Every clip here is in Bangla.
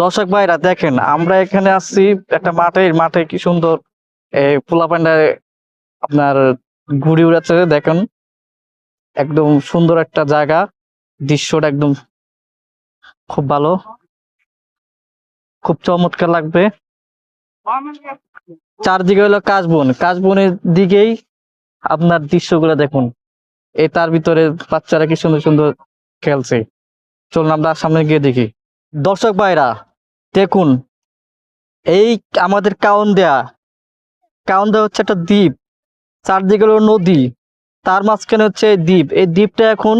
দর্শক ভাইরা, দেখেন, আমরা এখানে আসছি একটা মাঠে। মাঠে কি সুন্দর এই পোলাপান্ডা আপনার ঘুড়ি উড়াচ্ছে, দেখেন। একদম সুন্দর একটা জায়গা, দৃশ্যটা একদম খুব ভালো। খুব চমৎকার লাগবে। চারদিকে হলো কাশবন। কাশবনের দিকেই আপনার দৃশ্যগুলো দেখুন। এই তার ভিতরে বাচ্চারা কি সুন্দর সুন্দর খেলছে। চলুন আমরা সামনে গিয়ে দেখি। দর্শক ভাইরা দেখুন, এই আমাদের কাউন দেয়া। কাউন দেওয়া হচ্ছে একটা দ্বীপ। চারদিকে হলো নদী। তার মাঝখানে হচ্ছে এই দ্বীপ। এই দ্বীপটা এখন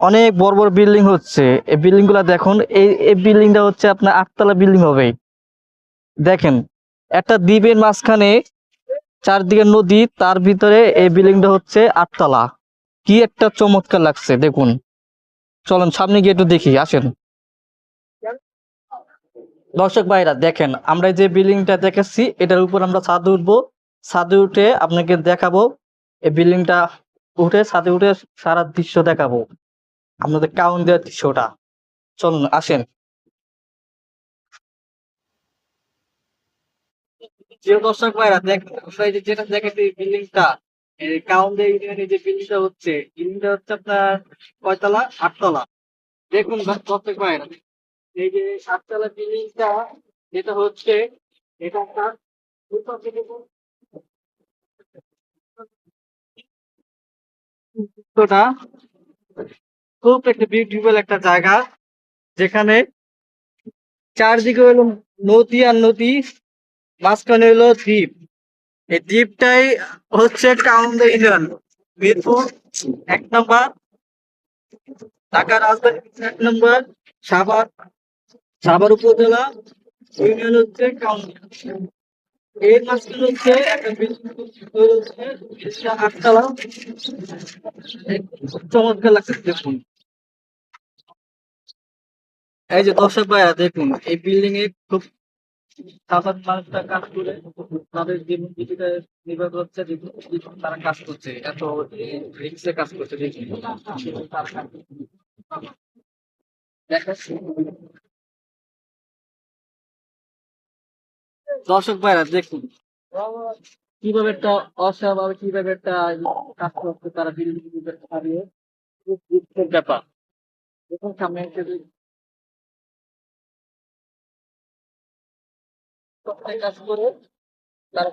অনেক বড় বড় বিল্ডিং হচ্ছে। এই বিল্ডিংগুলা দেখুন, এই এই বিল্ডিংটা হচ্ছে আপনার আটতলা বিল্ডিং হবে। দেখেন, একটা দ্বীপের মাঝখানে চারদিকে নদী, তার ভিতরে এই বিল্ডিংটা হচ্ছে আটতলা। কি একটা চমৎকার লাগছে, দেখুন। চলেন সামনে গিয়ে একটু দেখি, আসেন। দর্শক ভাইরা, দেখেন, আমরা যে বিল্ডিংটা দেখেছি, এটার উপর আমরা ছাদে উঠবো। ছাদে উঠে আপনাকে দেখাবো, এই বিল্ডিংটা উঠে, ছাদে উঠে সারা দৃশ্য দেখাবো। আপনাদের কাউন দেওয়ার দৃশ্যটা। চলুন, আসেন। যে দর্শক ভাইরা দেখেন আমরা এই যেটা দেখেছি বিল্ডিংটা কাউন্ট ইউনিয়নে যে বিল্ডিংটা হচ্ছে বিল্ডিংটা হচ্ছে আপনার কয়তলা? আটতলা। দেখুন দর্শক ভাইরা। এই যে সাততলা বিল্ডিংটা, যেটা হচ্ছে, এটা আপনার খুব একটা বিউটিফুল একটা জায়গা, যেখানে চারদিকে হলো নদী আর নদী, মাঝখানে হলো দ্বীপ। এই দ্বীপটাই হচ্ছে কাউন্দ ইউনিয়ন মিরপুর এক নম্বর ঢাকা রাজধানী এক নম্বর, সাভার সাভার উপজেলা ইউনিয়ন হচ্ছে মাঝখানে হচ্ছে চমৎকার লাগছে দেখুন। এই যে দর্শক ভাইয়া দেখুন, এই বিল্ডিং এ খুব সাধারণ মানুষরা কাজ করে, তাদের জীবন জীবিকা নির্ভর করছে তারা কাজ করছে, এত কাজ করছে, দেখুন। দর্শক ভাইরা দেখুন। কীভাবে একটা অস্বাভাবিক কীভাবে একটা কাজ করছে তারা বিল্ডিং হারিয়ে ব্যাপার। দেখুন সামনে এসে কাজ করে তারা।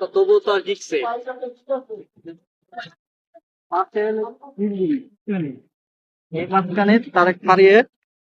তো তবুও তো আর জিতছে। মাঝখানে তারা পারিয়ে